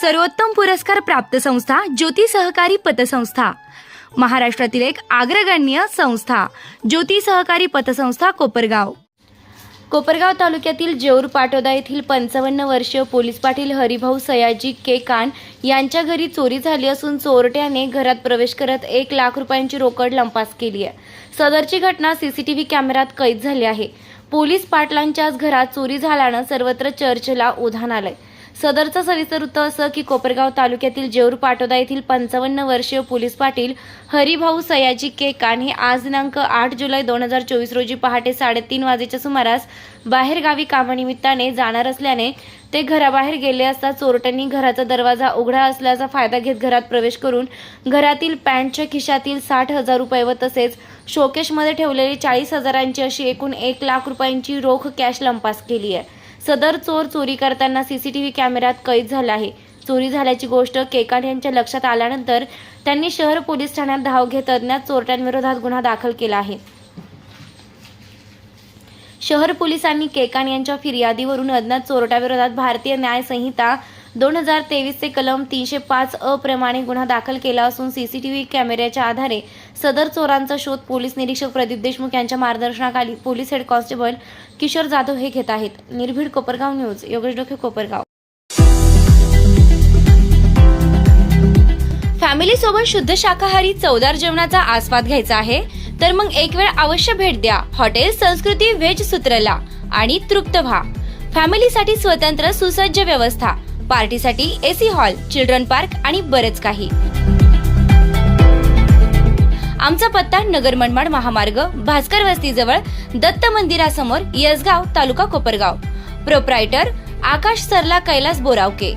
सर्वोत्तम पुरस्कार प्राप्त संस्था ज्योती सहकारी पतसंस्था. महाराष्ट्रातील एक अग्रगण्य संस्था ज्योती सहकारी पतसंस्था कोपरगाव. कोपरगाव तालुक्यातील जेऊर पाटोदा येथील पंचावन्न वर्षीय पोलीस पाटील हरिभाऊ सयाजी के कान यांच्या घरी चोरी झाली असून चोरट्याने घरात प्रवेश करत एक लाख रुपयांची रोकड लंपास केली आहे. सदरची घटना सीसीटीव्ही कॅमेऱ्यात कैद झाली आहे. पोलीस पाटलांच्याच घरात चोरी झाल्यानं सर्वत्र चर्चेला उधाण आलंय. सदरचं सविस्तर वृत्त असं की कोपरगाव तालुक्यातील जेऊर पाटोदा येथील पंचावन्न वर्षीय पोलीस पाटील हरिभाऊ सयाजी के कान हे आज दिनांक आठ जुलै दोन हजार चोवीस रोजी पहाटे साडेतीन वाजेच्या सुमारास बाहेरगावी कामानिमित्ताने जाणार असल्याने ते घराबाहेर गेले असता चोरट्यांनी घराचा दरवाजा उघडा असल्याचा फायदा घेत घरात प्रवेश करून घरातील पॅन्टच्या खिशातील साठ हजार रुपये व तसेच शोकेशमध्ये ठेवलेली चाळीस हजारांची अशी एकूण एक लाख रुपयांची रोख कॅश लंपास केली आहे. सदर चोर चोरी करताना सीसीटीव्ही कॅमेऱ्यात कैद झाला आहे. चोरी झाल्याची गोष्ट केकाड यांच्या लक्षात आल्यानंतर त्यांनी शहर पोलीस ठाण्यात धाव घेत अज्ञात चोरट्यांविरोधात गुन्हा दाखल केला आहे. शहर पोलिसांनी केकान यांच्या फिर्यादीवरून अज्ञात चोरट्याविरोधात भारतीय न्याय संहिता दोन हजार तेवीसचे कलम तीनशे पाच अप्रमाणे प्रमाणे गुन्हा दाखल केला असून सीसीटीव्ही कॅमेऱ्याच्या आधारे सदर चोरांचा शोध पोलीस निरीक्षक प्रदीप देशमुख यांच्या मार्गदर्शनाखाली police head constable Kishor Jadhav हे घेत आहेत. निर्भीड कोपरगाव न्यूज योगेश डोके कोपरगाव. फॅमिली सोबत शुद्ध शाकाहारी चवदार जेवणाचा आस्वाद घ्यायचा आहे? तर मग एक वेळ अवश्य भेट द्या. हॉटेल संस्कृती व्हेज सूत्रला आणि तृप्त व्हा. फॅमिलीसाठी स्वतंत्र सुसज्ज व्यवस्था. पार्टीसाठी एसी हॉल चिल्ड्रन पार्क आणि बरेच काही. आमचा पत्ता नगर मनमाड महामार्ग भास्कर वस्तीजवळ दत्त मंदिरासमोर यसगाव तालुका कोपरगाव. प्रोप्रायटर आकाश सरला कैलास बोरावके.